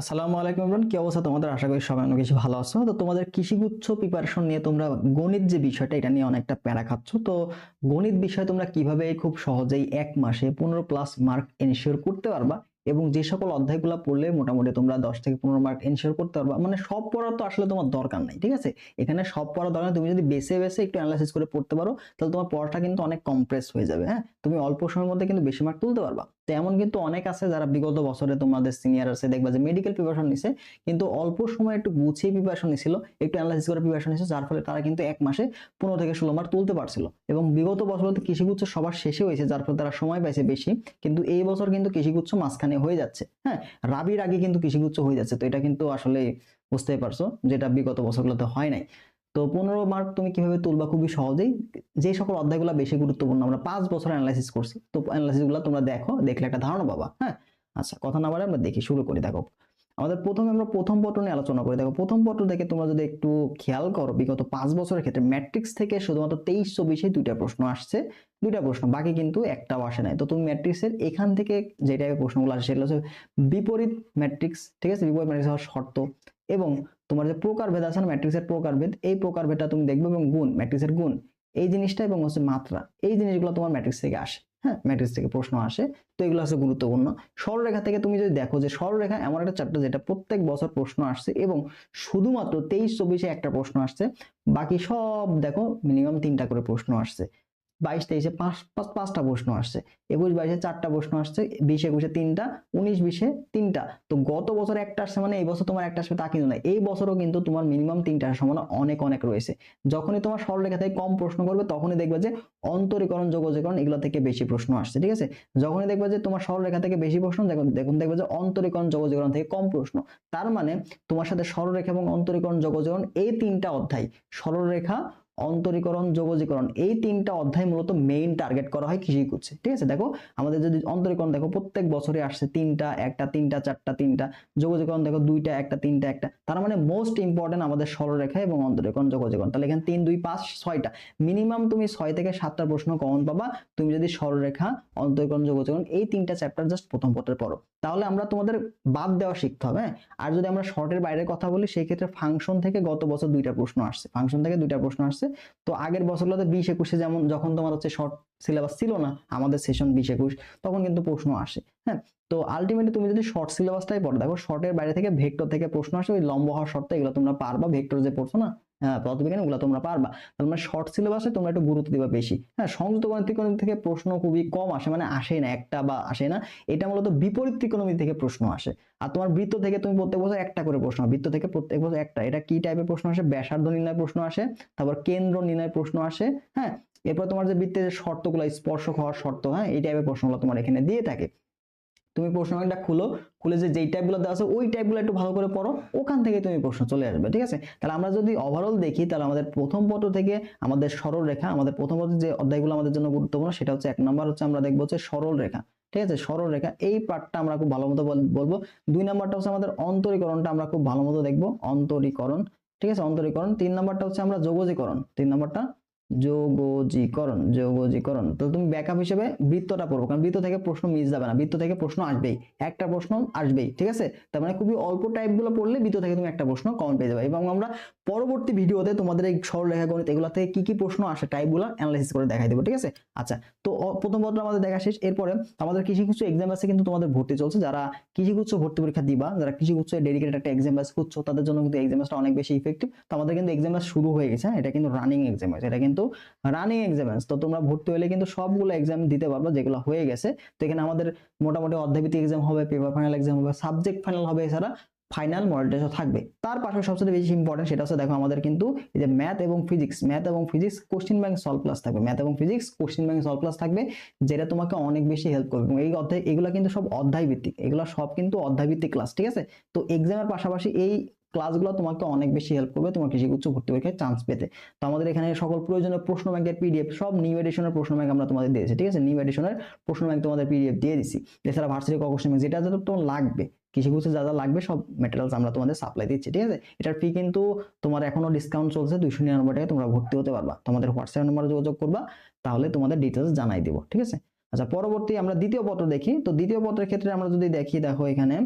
আসসালামু আলাইকুম এভরিওয়ান কি অবস্থা তোমাদের? আশা করি সবাই অনেক বেশি ভালো আছো। তো তোমাদের কৃষিগুচ্ছ প্রিপারেশন নিয়ে তোমরা গণিত যে বিষয়টা, এটা নিয়ে অনেকটা প্যারা খাচ্ছ। তো গণিত বিষয়ে তোমরা কীভাবে খুব সহজেই এক মাসে পনেরো প্লাস মার্ক এনশিওর করতে পারবা এবং যে সকল অধ্যায়গুলো পড়লে মোটামুটি তোমরা দশ থেকে পনেরো মার্ক এনশিওর করতে পারবা। মানে সব পড়া তো আসলে তোমার দরকার নাই, ঠিক আছে? এখানে সব পড়া দরকার তুমি যদি বেছে বেছে একটু অ্যানালাইসিস করে পড়তে পারো, তাহলে তোমার পড়াটা কিন্তু অনেক কমপ্রেস হয়ে যাবে হ্যাঁ? তুমি অল্প সময়ের মধ্যে কিন্তু বেশি মার্ক তুলতে পারবা। তো এমন কিন্তু অনেক আছে যারা বিগত বছরে তোমাদের সিনিয়র আছে, দেখবা যে মেডিকেল প্রিপারেশন নিছে, কিন্তু অল্প সময় একটু গুছিয়ে প্রিপারেশন নিছিল, একটু অ্যানালাইসিস করে প্রিপারেশন নিছে, যার ফলে তারা কিন্তু এক মাসে পনেরো থেকে ষোলো মার্ক তুলতে পারছিল। এবং বিগত বছরতে কৃষিগুচ্ছ সবার শেষে হয়েছে, যার ফলে তারা সময় পাইছে বেশি, কিন্তু এই বছর কিন্তু কৃষিগুচ্ছ মাঝখানে হয়ে যাচ্ছে। হ্যাঁ রাবির আগে কিন্তু কৃষিগুচ্ছ হয়ে যাচ্ছে, তো এটা কিন্তু আসলে বুঝতেই পারছ, যেটা বিগত বছরগুলোতে হয় নাই। তো পনেরো মার্ক তুমি কীভাবে তুলবা? খুবই সহজেই। যে সকল অধ্যায়গুলো বেশি গুরুত্বপূর্ণ, আমরা পাঁচ বছর অ্যানালাইসিস করছি। তো অ্যানালাইসিসগুলো তোমরা দেখো, দেখলে একটা ধারণা পাবা হ্যাঁ? আচ্ছা কথা না বলে আমরা দেখি, শুরু করি, দেখো। আমাদের প্রথমে আমরা প্রথম পত্র নিয়ে আলোচনা করি। দেখো, প্রথম পত্র দেখে তোমরা যদি একটু খেয়াল করো, বিগত পাঁচ বছরের ক্ষেত্রে ম্যাট্রিক্স থেকে শুধুমাত্র তেইশ চব্বিশে দুইটা প্রশ্ন আসছে। দুইটা প্রশ্ন, বাকি কিন্তু একটাও আসে নাই। তো তুমি ম্যাট্রিক্সের এখান থেকে যে টাইপের প্রশ্নগুলো আসে, সেগুলো হচ্ছে বিপরীত ম্যাট্রিক্স ঠিক আছে? বিপরীত ম্যাট্রিক্স হওয়ার শর্ত এবং তোমার যে প্রকারভেদ আছে না ম্যাট্রিক্সের প্রকারভেদ এই প্রকারভেদটা তুমি দেখবে এবং গুণ ম্যাট্রিক্সের গুণ, এই জিনিসটা এবং হচ্ছে মাত্রা, এই জিনিসগুলো তোমার ম্যাট্রিক্স থেকে আসে হ্যাঁ? ম্যাট্রিক্স থেকে প্রশ্ন আসে, তো এগুলো হচ্ছে গুরুত্বপূর্ণ। সরলরেখা থেকে তুমি যদি দেখো যে সরলরেখা এমন একটা চ্যাপ্টার যেটা প্রত্যেক বছর প্রশ্ন আসছে এবং শুধুমাত্র তেইশ, চব্বিশে একটা প্রশ্ন আসছে, বাকি সব দেখো মিনিমাম তিনটা করে প্রশ্ন আসছে। বাইশ, তেইশে পাঁচ পাঁচ, পাঁচটা প্রশ্ন আসছে। একুশ, বাইশে চারটা প্রশ্ন আসছে, বিশ, একুশে তিনটা, উনিশ, বিশে তিনটা। তো গত বছর একটা আসছে মানে এই বছর তোমার একটা আসবে তা কিন্তু না এই বছরও কিন্তু তোমার মিনিমাম তিনটা আসার সম্ভাবনা অনেক অনেক রয়েছে। যখনই তোমার সরলরেখা থেকে কম প্রশ্ন করবে, তখনই দেখবে যে অন্তরীকরণ, যোগজীকরণ এগুলো থেকে বেশি প্রশ্ন আসছে, ঠিক আছে? যখনই দেখবে যে তোমার সরলরেখা থেকে বেশি প্রশ্ন দেখুন, দেখবে যে অন্তরীকরণ, যোগজীকরণ থেকে কম প্রশ্ন। তার মানে তোমার সাথে সরলরেখা এবং অন্তরীকরণ, যোগজীকরণ এই তিনটা অধ্যায়, সরলরেখা অন্তরীকরণ, যোগজীকরণ, এই তিনটা অধ্যায় মূলত মেইন টার্গেট করা হয় কৃষি করছে ঠিক আছে? দেখো, আমাদের যদি অন্তরীকরণ দেখো, প্রত্যেক বছরে আসছে তিনটা, একটা, তিনটা, চারটা, তিনটা। যোগজীকরণ দেখো, দুইটা, একটা, তিনটা, একটা। তার মানে মোস্ট ইম্পর্টেন্ট আমাদের সরলরেখা এবং অন্তরীকরণ, যোগজীকরণ। তাহলে এখানে তিন, দুই, পাঁচ, ছয়টা। মিনিমাম তুমি ছয় থেকে সাতটা প্রশ্ন কমন পাবা। তুমি যদি সরলরেখা, অন্তরীকরণ, যোগজীকরণ, এই তিনটা চ্যাপ্টার জাস্ট প্রথম পত্রে পড়ো। তাহলে আমরা তোমাদের বাদ দেওয়া শিখতে হবে হ্যাঁ? আর যদি আমরা শর্টের বাইরে কথা বলি, সেই ক্ষেত্রে ফাংশন থেকে গত বছর দুইটা প্রশ্ন আসছে। ফাংশন থেকে দুইটা প্রশ্ন আসছে। তো আগের বছরগুলোতে বিশ একুশে যেমন যখন তোমার হচ্ছে শর্ট সিলেবাস ছিল না, আমাদের সেশন বিশ একুশ, তখন কিন্তু প্রশ্ন আসে হ্যাঁ? তো আলটিমেটলি তুমি যদি শর্ট সিলেবাসটাই পড়ো, দেখো শর্টের বাইরে থেকে ভেক্টর থেকে প্রশ্ন আসে, ওই লম্বা হওয়ার শর্তে এগুলো তোমরা পারবা ভেক্টর যে পড়ছো না? হ্যাঁ পদার্থবিজ্ঞান ওগুলো তোমরা পারবা। তার মানে শর্ট সিলেবাসে তোমরা একটু গুরুত্ব দিবা বেশি। হ্যাঁ সংযুক্ত ত্রিকোণমিতি থেকে প্রশ্ন খুবই কম আসে মানে আসে না, একটা বা আসে না। এটা মূলত বিপরীত ত্রিকোণমিতি থেকে প্রশ্ন আসে। আর তোমার বৃত্ত থেকে তুমি প্রত্যেক বছর একটা করে প্রশ্ন, বৃত্ত থেকে প্রত্যেক বছর একটা। এটা কি টাইপের প্রশ্ন আসে? ব্যাসার্ধ নির্ণয় প্রশ্ন আসে, তারপর কেন্দ্র নির্ণয় প্রশ্ন আসে হ্যাঁ। এরপর তোমার যে বৃত্তের শর্তগুলো, স্পর্শক হওয়ার শর্ত হ্যাঁ এই টাইপের প্রশ্নগুলো তোমার এখানে দিয়ে থাকে। তুমি প্রশ্ন ব্যাংকটা খুলো, খুলে যে যেই টাইপগুলো দেওয়া আছে, ওই টাইপগুলো একটু ভালো করে পড়ো, ওখান থেকে তুমি প্রশ্ন চলে আসবে, ঠিক আছে? তাহলে আমরা যদি ওভারঅল দেখি, তাহলে আমাদের প্রথম পত্র থেকে আমাদের সরল রেখা, আমাদের প্রথম পত্র যে অধ্যায়গুলো আমাদের জন্য গুরুত্বপূর্ণ, সেটা হচ্ছে এক নম্বর হচ্ছে আমরা দেখব হচ্ছে সরল রেখা, ঠিক আছে? সরল রেখা, এই পার্টটা আমরা খুব ভালো মতো বলব। দুই নাম্বারটা হচ্ছে আমাদের অন্তরীকরণটা আমরা খুব ভালো মতো দেখব, অন্তরীকরণ, ঠিক আছে? অন্তরীকরণ, তিন নাম্বারটা হচ্ছে আমরা যোগজীকরণ, তিন নাম্বারটা যোগজীকরণ যোগজীকরণ। তো তুমি ব্যাকআপ হিসেবে বৃত্তটা পড়ব, কারণ বৃত্ত থেকে প্রশ্ন মিস যাবে না, বৃত্ত থেকে প্রশ্ন আসবেই, একটা প্রশ্ন আসবেই, ঠিক আছে? তার মানে খুবই অল্প টাইপগুলো পড়লে বৃত্ত থেকে তুমি একটা প্রশ্ন কমন পেয়ে যাবে। এবং আমরা পরবর্তী ভিডিওতে তোমাদের এই সরলরেখা গণিত এগুলো থেকে কি কি প্রশ্ন আসে টাইপগুলো অ্যানালাইসিস করে দেখাই দেবো, ঠিক আছে? আচ্ছা তো প্রথম পত্র আমাদের দেখা শেষ, এরপরে আমাদের কৃষিগুচ্ছ এক্সাম আছে কিন্তু তোমাদের ভর্তি চলছে, যারা কৃষিগুচ্ছ ভর্তি পরীক্ষা দিবা, যারা কৃষিগুচ্ছ ডেডিকেটেড একটা এক্সাম ব্যাস খুঁজছো, তাদের জন্য কিন্তু এক্সাম অনেক বেশি ইফেক্টিভ তো আমাদের কিন্তু এক্সাম শুরু হয়ে গেছে হ্যাঁ? এটা কিন্তু রানিং এক্সাম ব্যাস এটা কিন্তু রানিং এক্সাম তো তোমরা ভর্তি হলে কিন্তু সবগুলো এক্সাম দিতে পারবে, যেগুলো হয়ে গেছে। তো এখানে আমাদের মোটামুটি অধ্যায়ভিত্তিক এক্সাম হবে পেপার ফাইনাল এক্সাম হবে সাবজেক্ট ফাইনাল হবে, এছাড়া ফাইনাল মডেল টেস্টও থাকবে। তার পাশে সবচেয়ে বেশি ইম্পর্টেন্ট সেটা হচ্ছে, দেখো আমাদের কিন্তু এই যে ম্যাথ এবং ফিজিক্স ম্যাথ এবং physics question bank solve class থাকবে। ম্যাথ এবং physics question bank solve class থাকবে, যেটা তোমাকে অনেক বেশি হেল্প করবে। এই অধ্যায়, এগুলো কিন্তু সব অধ্যায় ভিত্তিক এগুলো সব কিন্তু অধ্যায় ভিত্তিক ক্লাস ঠিক আছে? তো এক্সামের পাশাপাশি এই ক্লাসগুলো তোমাকে অনেক বেশি হেল্প করবে তোমার কৃষি উচ্চ ভর্তি পরীক্ষায় চান্স পেতে। তো আমাদের এখানে সকল প্রয়োজনীয় প্রশ্ন ব্যাংকের পিডিএফ সব নিউ এডিশনের প্রশ্ন ব্যাংক আমরা তোমাদের দিয়েছি, ঠিক আছে? নিউ এডিশনের প্রশ্ন ব্যাংক তোমাদের পিডিএফ দিয়ে দিছি। এছাড়া ভার্সিটি কোশ্চেন ব্যাংক যেটা যেটা তোমার লাগবে, কৃষি গুছে যা যা লাগবে, সব মেটেরিয়ালস আমরা তোমাদের সাপ্লাই দিচ্ছি, ঠিক আছে? এটার ফি কিন্তু তোমার এখনও ডিসকাউন্ট চলছে দুইশো নিরানব্বই টাকায়, তোমরা ভর্তি হতে পারবা। তোমাদের হোয়াটসঅ্যাপ নম্বরে যোগাযোগ করবা, তাহলে তোমাদের ডিটেলস জানাই দিব, ঠিক আছে? আচ্ছা পরবর্তী আমরা দ্বিতীয় পত্র দেখি। তো দ্বিতীয় পত্রের ক্ষেত্রে আমরা যদি দেখি, দেখো এখানে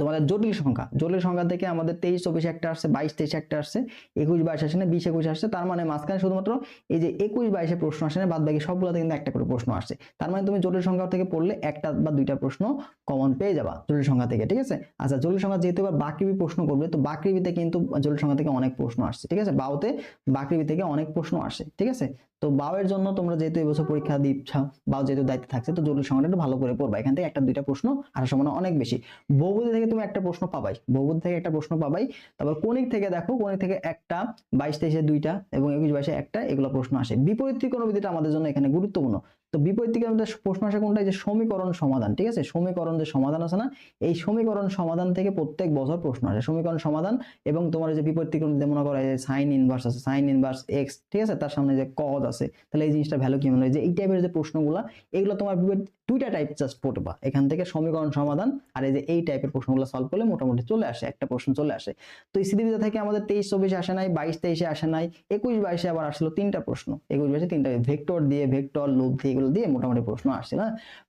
তোমাদের জটিল সংখ্যা। জটিল সংখ্যা থেকে আমাদের তেইশ, চব্বিশ একটা আসছে, বাইশ, তেইশ একটা আসছে, একুশ, বাইশ আসে না, বিশ, একুশ আসছে তার মানে মাঝখানে শুধুমাত্র এই যে একুশ, বাইশে প্রশ্ন আসে না, বাদ বাকি সবগুলোতে কিন্তু একটা করে প্রশ্ন আসছে তার মানে তুমি জটিল সংখ্যা থেকে পড়লে একটা বা দুইটা প্রশ্ন কমন পেয়ে যাবা জটিল সংখ্যা থেকে, ঠিক আছে? আচ্ছা জটিল সংখ্যা যেহেতু এবার বাকৃবি প্রশ্ন করবে, তো বাকৃবিতে কিন্তু জটিল সংখ্যা থেকে অনেক প্রশ্ন আসছে, ঠিক আছে? বাউতে বাকৃবি থেকে অনেক প্রশ্ন আসে, ঠিক আছে? তো বাউয়ের জন্য তোমরা যেহেতু এবছর পরীক্ষা দিচ্ছ, বাউ যেহেতু দায়িত্বে থাকছে, তো জরুরি সংখ্যাটা একটু ভালো করে পড়বা। এখান থেকে একটা, দুইটা প্রশ্ন, আর সম্ভাবনা অনেক বেশি। বহুপদী থেকে তুমি একটা প্রশ্ন পাবাই। বহুপদী থেকে একটা প্রশ্ন পাবাই। তারপর কোনিক থেকে দেখো কোনিক থেকে একটা, বাইশ তেইশে দুইটা এবং একুশ বাইশে একটা, এগুলো প্রশ্ন আসে। বিপরীত ত্রিকোণবিধিটা আমাদের জন্য এখানে গুরুত্বপূর্ণ। তো বিপরীত ত্রিকোণমিতির প্রশ্ন আসে কোনটা যে সমীকরণ সমাধান, ঠিক আছে? সমীকরণ যে সমাধান আছে না, এই সমীকরণ সমাধান থেকে প্রত্যেক বছর প্রশ্ন আসে। সমীকরণ সমাধান এবং তোমার যে বিপরীত ত্রিকোণমিতি মনে করো যে সাইন ইনভার্স আছে সাইন ইনভার্স এক্স ঠিক আছে? তার সামনে যে কজ আছে, তাহলে এই জিনিসটা ভ্যালু কি মনে? হয় যে এই টাইপের যে প্রশ্নগুলো, এগুলো তোমার বিপরীত দুইটা টাইপ জাস্ট পড়বা। এখান থেকে সমীকরণ সমাধান আর এই যে এই টাইপের প্রশ্নগুলো সলভ করলে মোটামুটি চলে আসে, একটা প্রশ্ন চলে আসে। তো স্মৃতিবিদ্যা থেকে আমাদের তেইশ, চব্বিশে আসে নাই, বাইশ, তেইশে আসে নাই, একুশ, বাইশে আবার আসলো তিনটা প্রশ্ন। একুশ, বাইশে তিনটা ভেক্টর দিয়ে, ভেক্টর লব্ধি এগুলো দিয়ে মোটামুটি প্রশ্ন আসছে না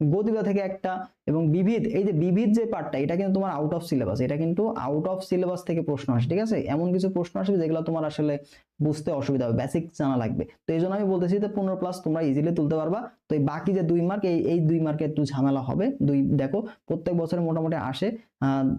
গতিবিদ্যা থেকে একটা এবং বিবিধ, এই যে বিবিধ যে পার্টটা এটা কিন্তু তোমার আউট অফ সিলেবাস এটা কিন্তু আউট অফ সিলেবাস থেকে প্রশ্ন আসে, ঠিক আছে? এমন কিছু প্রশ্ন আসবে যেগুলো তোমার আসলে বুঝতে অসুবিধা হবে বেসিক জানা লাগবে। তো এই জন্য আমি বলতেছি যে পনেরো প্লাস তোমরা ইজিলি তুলতে পারবা। তো এই বাকি যে দুই মার্ক এই এই দুই মার্কে একটু ঝামেলা হবে। দুই, দেখো, প্রত্যেক বছরে মোটামুটি আসে।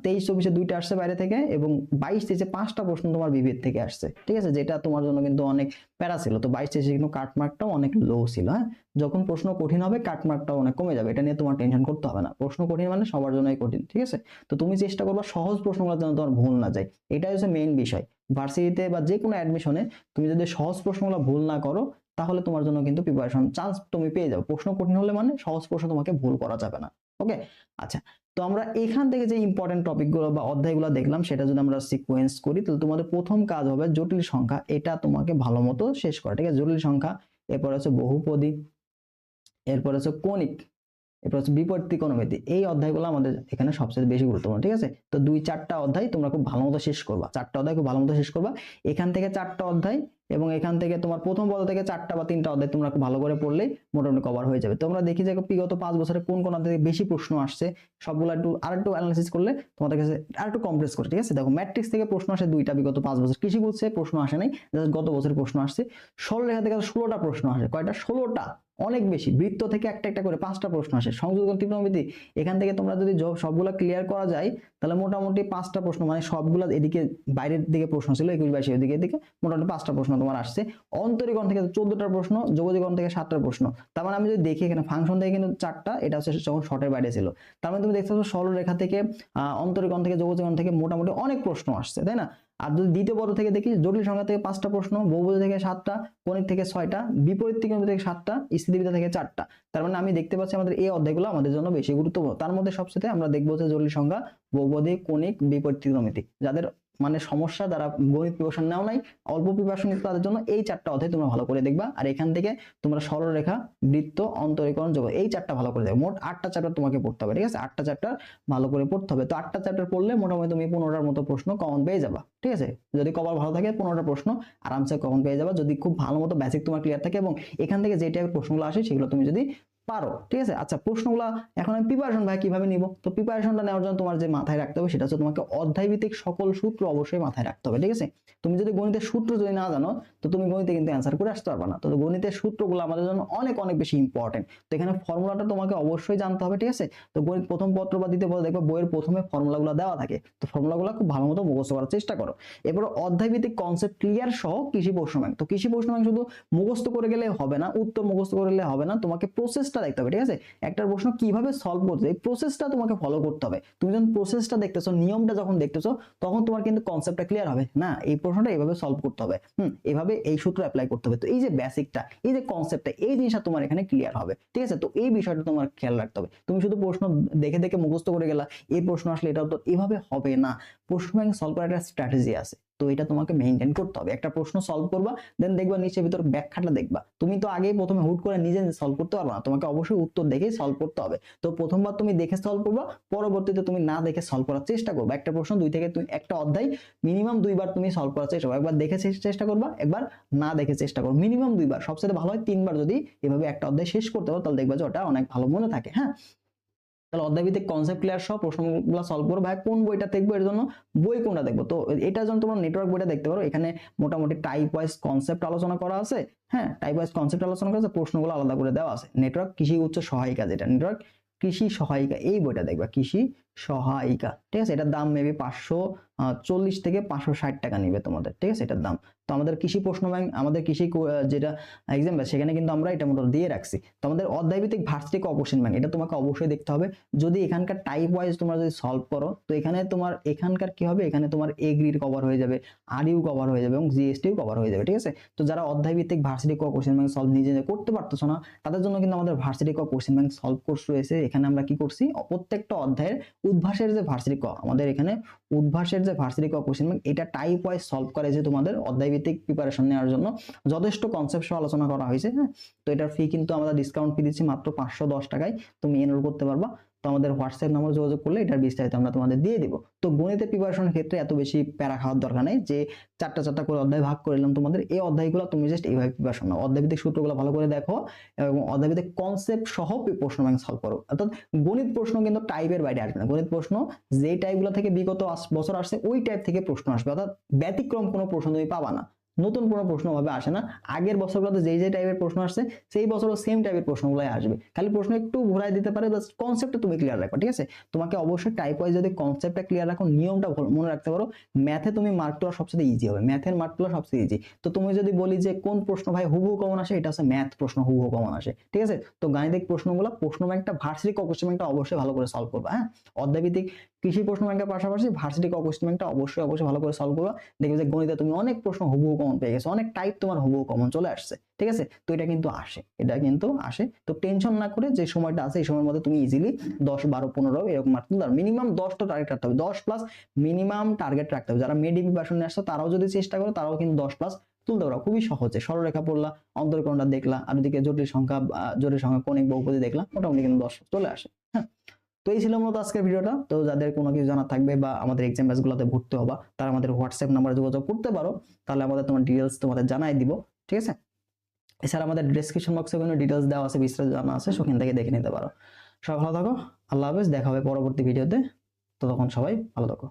তেইশ, চব্বিশে দুইটা আসছে বাইরে থেকে এবং বাইশ, তেইশে পাঁচটা প্রশ্ন তোমার বিভেদ থেকে আসছে, ঠিক আছে? যেটা তোমার জন্য কিন্তু অনেক প্যারা ছিল। তো বাইশ, তেইশে কিন্তু কাটমার্কটাও অনেক লো ছিল হ্যাঁ? যখন প্রশ্ন কঠিন হবে কাটমার্কটাও অনেক কমে যাবে। এটা নিয়ে তোমার টেনশন করতে হবে না। প্রশ্ন কঠিন মানে সবার জন্যই কঠিন, ঠিক আছে? তো তুমি চেষ্টা করবা সহজ প্রশ্নগুলো যেন তোমার ভুল না যায়। এটাই হচ্ছে মেইন বিষয়। ভার্সিটিতে বা যে কোনো অ্যাডমিশনে তুমি যদি সহজ প্রশ্নগুলো ভুল না করো, তাহলে তোমার জন্য কিন্তু প্রিপারেশন চান্স তুমি পেয়ে যাবে। প্রশ্ন কঠিন হলে মানে সহজ প্রশ্ন তোমাকে ভুল করা যাবে না ওকে আচ্ছা তো আমরা এখান থেকে যে ইম্পর্টেন্ট টপিকগুলো বা অধ্যায়গুলো দেখলাম, সেটা যদি আমরা সিকোয়েন্স করি, তাহলে তোমাদের প্রথম কাজ হবে জটিল সংখ্যা। এটা তোমাকে ভালো মতো শেষ করা, ঠিক আছে? জটিল সংখ্যা, এরপর হচ্ছে বহুপদী, এরপর হচ্ছে কণিক এরপর হচ্ছে বিপরীত ত্রিকোণমিতি। এই অধ্যায়গুলো আমাদের এখানে সবচেয়ে বেশি গুরুত্বপূর্ণ, ঠিক আছে? তো দুই চারটা অধ্যায় তোমরা খুব ভালো মতো শেষ করবা। চারটা অধ্যায় খুব ভালো মতো শেষ করবা। এখান থেকে চারটা অধ্যায় এবং এখান থেকে তোমার প্রথম পদ থেকে চারটা বা তিনটা অধ্যায় তোমরা খুব ভালো করে পড়লেই মোটামুটি কভার হয়ে যাবে। তোমরা দেখি যে বিগত পাঁচ বছরে কোন কোন থেকে বেশি প্রশ্ন আসছে, সবগুলো একটু আর একটু অ্যানালিসিস করলে তোমাদের কাছে আর একটু কমপ্লেক্স করে, ঠিক আছে? দেখো ম্যাট্রিক্স থেকে প্রশ্ন আসে দুইটা বিগত পাঁচ বছর। কৃষি বলছে প্রশ্ন আসে নাই জাস্ট গত বছর প্রশ্ন আসছে। সরলরেখা থেকে ষোলোটা প্রশ্ন আসে। কয়টা? ষোলোটা। অনেক বেশি। বৃত্ত থেকে একটা একটা করে পাঁচটা প্রশ্ন আসে। সংযোজন ত্রিকোণমিতি এখান থেকে তোমরা যদি সবগুলা ক্লিয়ার করা যায় তাহলে মোটামুটি পাঁচটা প্রশ্ন মানে সবগুলা এদিকে বাইরের দিকে প্রশ্ন ছিল একুশ বাইশ এদিকে এদিকে মোটামুটি পাঁচটা প্রশ্ন তোমার আসছে। অন্তরীকরণ থেকে চোদ্দটা প্রশ্ন যোগাযোগণ থেকে সাতটা প্রশ্ন। তার মানে আমি যদি দেখি এখানে ফাংশন থেকে কিন্তু চারটা এটা হচ্ছে যখন শর্টের বাইরে ছিল। তার মানে তুমি দেখতে পাচ্ছ সরলরেখা থেকে আহ, অন্তরীকরণ থেকে যোগাযোগণ থেকে মোটামুটি অনেক প্রশ্ন আসছে তাই না? আর যদি দ্বিতীয় পদ থেকে দেখি, জটিল সংখ্যা থেকে পাঁচটা প্রশ্ন বহুপদী থেকে সাতটা, কণিক থেকে ছয়টা, বিপরীত ত্রিকোণমিতি থেকে সাতটা, স্থিতিবিদ্যা থেকে চারটা। তার মানে আমি দেখতে পাচ্ছি আমাদের এই অধ্যায়গুলো আমাদের জন্য বেশি গুরুত্বপূর্ণ। তার মধ্যে সবচেয়ে আমরা দেখব যে জটিল সংখ্যা, বহুপদী, কণিক, বিপরীত ত্রিকোণমিতি, যাদের মানে সমস্যা যারা গণিত প্রিপারেশন নাও নাই, অল্প প্রিপারেশন নিতে তাদের জন্য এই চারটা অধ্যায় তোমরা ভালো করে দেখবা। আর এখান থেকে তোমরা সরলরেখা, বৃত্ত, অন্তরীকরণ, যোগ, এই চারটা ভালো করে দেখো। মোট আটটা চ্যাপ্টার তোমাকে পড়তে হবে, ঠিক আছে? আটটা চ্যাপ্টার ভালো করে পড়তে হবে। তো আটটা চ্যাপ্টার পড়লে মোটামুটি তুমি পনেরোটার মতো প্রশ্ন কমন পেয়ে যাবা, ঠিক আছে? যদি কপাল ভালো থাকে পনেরোটা প্রশ্ন আরামসে কমন পেয়ে যাবা। যদি খুব ভালো মতো বেসিক তোমার ক্লিয়ার থাকে এবং এখান থেকে যে টাইপের প্রশ্নগুলো আসে সেগুলো তুমি যদি পারো, ঠিক আছে? আচ্ছা প্রশ্নগুলো এখন আমি প্রিপারেশন ভাই কীভাবে নিব? তো প্রিপারেশনটা নেওয়ার জন্য তোমার যে মাথায় রাখতে হবে সেটা হচ্ছে তোমাকে অধ্যায় ভিত্তিক সকল সূত্র অবশ্যই মাথায় রাখতে হবে, ঠিক আছে? তুমি যদি গণিতের সূত্র যদি না জানো, তো তুমি গণিতে কিন্তু অ্যান্সার করে আসতে পারবে না। তো গণিতের সূত্রগুলো আমাদের জন্য অনেক অনেক বেশি ইম্পর্টেন্ট তো এখানে ফর্মুলাটা তোমাকে অবশ্যই জানতে হবে, ঠিক আছে? তো গণিত প্রথম পত্র বা দ্বিতীয় পত্র দেখবে বইয়ের প্রথমে ফর্মুলাগুলো দেওয়া থাকে। তো ফর্মুলাগুলো খুব ভালো মতো মুখস্থ করার চেষ্টা করো। এরপর অধ্যায় ভিত্তিক কনসেপ্ট ক্লিয়ার সহ কৃষি প্রশ্ন ব্যাংক তো কৃষি প্রশ্ন ব্যাংক শুধু মুখস্থ করে গেলে হবে না, উত্তর মুখস্থ করে গেলে হবে না। তোমাকে প্রসেসটা দেখতে হবে, ঠিক আছে? একটা প্রশ্ন কীভাবে সলভ করতে এই প্রসেসটা তোমাকে ফলো করতে হবে। তুমি যখন প্রসেসটা দেখতেছো, নিয়মটা যখন দেখতেছো, তখন তোমার কিন্তু কনসেপ্টটা ক্লিয়ার হবে, না? এই প্রশ্নটা এইভাবে সলভ করতে হবে, হুম? এভাবে এই সূত্র অ্যাপ্লাই করতে হবে। তো এই যে বেসিকটা এই যে কনসেপ্টটা এই জিনিসটা তোমার এখানে ক্লিয়ার হবে, ঠিক আছে? তো এই বিষয়টা তোমার খেয়াল রাখতে হবে। তুমি শুধু প্রশ্ন দেখে দেখে মুখস্থ করে গেলা, এই প্রশ্ন আসলে এটা তো এভাবে হবে না। প্রশ্ন ব্যাংক সলভ করার একটা স্ট্র্যাটেজি আছে। তো এটা তোমাকে মেনটেন করতে হবে। একটা প্রশ্ন সলভ করবা দেন দেখবা নিচের ভিতর ব্যাখ্যাটা দেখবা। তুমি তো আগেই প্রথমে হুট করে নিজে সলভ করতে পারবে না, তোমাকে অবশ্যই উত্তর দেখেই সলভ করতে হবে। তো প্রথমবার তুমি দেখে সলভ করবা, পরবর্তীতে তুমি না দেখে সলভ করার চেষ্টা করবা। একটা প্রশ্ন, দুই থেকে তুমি একটা অধ্যায় মিনিমাম দুইবার তুমি সলভ করার চেষ্টা করো একবার দেখে চেষ্টা করবা, একবার না দেখে চেষ্টা করো মিনিমাম দুইবার সবচেয়ে ভালো হয় তিনবার। যদি এভাবে একটা অধ্যায় শেষ করতে পারো, তাহলে দেখবা যে ওটা অনেক ভালো মনে থাকে হ্যাঁ? তাহলে অধ্যায়ভিত্তিক কনসেপ্ট ক্লিয়ার সহ প্রশ্নগুলো সলভ করো। ভাই, কোন বইটা দেখব? এর জন্য বই কোনটা দেখব? তো এটার জন্য তোমরা নেটওয়ার্ক বইটা দেখতে পারো। এখানে মোটামুটি টাইপ ওয়াইজ কনসেপ্ট আলোচনা করা আছে। হ্যাঁ টাইপ ওয়াইজ কনসেপ্ট আলোচনা করা আছে। প্রশ্নগুলো আলাদা করে দেওয়া আছে। নেটওয়ার্ক কৃষি, উচ্চ সহায়িকা যেটা। নেটওয়ার্ক কৃষি, সহায়িকা। এই বইটা দেখবা। কৃষি, সহায়িকা। ঠিক আছে? এটার দাম মেবি পাঁচশো চল্লিশ থেকে পাঁচশো ষাট টাকা নিবে তোমাদের। ঠিক আছে? এটার দাম। তো আমাদের কৃষি প্রশ্ন ব্যাংক আমাদের কৃষি যেটা এক্সাম সেখানে কিন্তু আমরা এটা মোটর দিয়ে রাখছি। তো আমাদের অধ্যায়ভিত্তিক ভার্সিটি কোশ্চেন ব্যাংক এটা তোমাকে অবশ্যই দেখতে হবে। যদি এখানকার টাইপ ওয়াইজ তোমরা যদি সলভ করো, তো এখানে তোমার, এখানকার কি হবে? এখানে তোমার এগ্রির কভার হয়ে যাবে আরইউ কভার হয়ে যাবে এবং জিএসটিও কভার হয়ে যাবে, ঠিক আছে? তো যারা অধ্যায়ভিত্তিক ভার্সিটি কোশ্চেন ব্যাংক সলভ নিজে করতে পারতেছো না, তাদের জন্য কিন্তু আমাদের varsity question bank solve course রয়েছে। এখানে আমরা কি করছি? প্রত্যেকটা অধ্যায়ের উদ্ভাসের যে ভার্সিটি ক আমাদের এখানে উদ্ভাসের যে ভার্সিটি ক ব্যাংক এটা টাইপ ওয়াইজ সলভ করে যে তোমাদের অধ্যায়ভিত্তিক প্রিপারেশন নেওয়ার জন্য যথেষ্ট কনসেপ্ট সহ আলোচনা করা হয়েছে হ্যাঁ? তো এটার ফি কিন্তু আমরা ডিসকাউন্ট ফি দিচ্ছি মাত্র পাঁচশো দশ টাকায়, তুমি এনরোল করতে পারবা। তো আমাদের হোয়াটসঅ্যাপ নাম্বার যোগাযোগ করলে এটার বিস্তারিত আমরা তোমাদের দিয়ে দিব। তো গণিতের প্রিপারেশনের ক্ষেত্রে এত বেশি প্যারা খাওয়ার দরকার নেই যে চারটা চারটা করে অধ্যায় ভাগ করে নিলাম তোমাদের। এই অধ্যায়গুলো তুমি জাস্ট এইভাবে প্রিপারেশন নাও। অধ্যায়ভিত্তিক সূত্রগুলো ভালো করে দেখো এবং অধ্যায়ভিত্তিক কনসেপ্ট সহ প্রশ্ন ব্যাংক সলভ করো। অর্থাৎ গণিত প্রশ্ন কিন্তু টাইপের বাইরে আসবে না। গণিত প্রশ্ন যে টাইপগুলো থেকে বিগত বছর আসছে, ওই টাইপ থেকে প্রশ্ন আসবে। অর্থাৎ ব্যতিক্রম কোনো প্রশ্ন তুমি পাবা না। নতুন কোনো প্রশ্ন ভাবে আসে না। আগের বছরগুলোতে যেই যে টাইপের প্রশ্ন আসছে, সেই বছরও সেম টাইপের প্রশ্নগুলাই আসবে। খালি প্রশ্ন একটু ঘুরাই দিতে পারে বাস কনসেপ্টটা তুমি ক্লিয়ার রাখো ঠিক আছে? তোমাকে অবশ্যই টাইপ ওয়াইজ যদি কনসেপ্টটা ক্লিয়ার রাখো, নিয়মটা মনে রাখতে পারো ম্যাথে তুমি মার্ক তোলা সবচেয়ে ইজি হবে। ম্যাথের মার্ক তোলা সবচেয়ে ইজি তো তুমি যদি বলি যে কোন প্রশ্ন ভাই হুবহু কমন আসে, এটা হচ্ছে ম্যাথ প্রশ্ন, হুবহু কমন আসে। ঠিক আছে? তো গাণিতিক প্রশ্নগুলো প্রশ্ন ব্যাংকটা ভার্সিটি কোশ্চেন ব্যাংকটা অবশ্যই ভালো করে সলভ করবা হ্যাঁ? অধ্যায়ভিত্তিক কৃষি প্রশ্ন ব্যাংকের পাশাপাশি ভার্সিটি কোশ্চেন ব্যাংকটা অবশ্যই অবশ্যই ভালো করে সলভ করবা। দেখবে যে গণিতে তুমি অনেক প্রশ্ন হুবহু কমন পেয়ে গেছো, অনেক টাইপ তোমার হুবহু কমন চলে আসছে, ঠিক আছে? তো এটা কিন্তু আসে, এটা কিন্তু আসে। তো টেনশন না করে যে সময়টা আছে, এই সময়ের মধ্যে তুমি ইজিলি দশ, বারো, পনেরো এরকম মার্ক মিনিমাম দশটা টার্গেট রাখতে হবে। দশ প্লাস মিনিমাম টার্গেট রাখতে হবে। যারা মেডি নিয়ে আসছে, তারাও যদি চেষ্টা করো, তারাও কিন্তু দশ প্লাস তুলতে পারো। খুবই সহজে, সরলরেখা পড়লা অন্তরকরণটা দেখলা, আর ওদিকে জটিল সংখ্যা জটিল সংখ্যা কোনিক বহুপদী দেখলা, মোটামুটি কিন্তু দশ চলে আসে হ্যাঁ? তো এই ছিল মূলত আজকের ভিডিওটা। তো যাদের কোনো কিছু জানা থাকবে বা আমাদের এক্সাম ব্যাচগুলোতে ভর্তি হবা, তারা আমাদের হোয়াটসঅ্যাপ নাম্বারে যোগাযোগ করতে পারো। তাহলে আমাদের তোমার ডিটেলস তোমাদের জানাই দিব, ঠিক আছে? এছাড়া আমাদের ডিসক্রিপশন বক্সে কোনো ডিটেলস দেওয়া আছে, বিস্তারিত জানা আছে, সেখান থেকে দেখে নিতে পারো। সবাই ভালো থাকো, আল্লাহ হাফেজ, দেখা হবে পরবর্তী ভিডিওতে। তখন সবাই ভালো থাকো।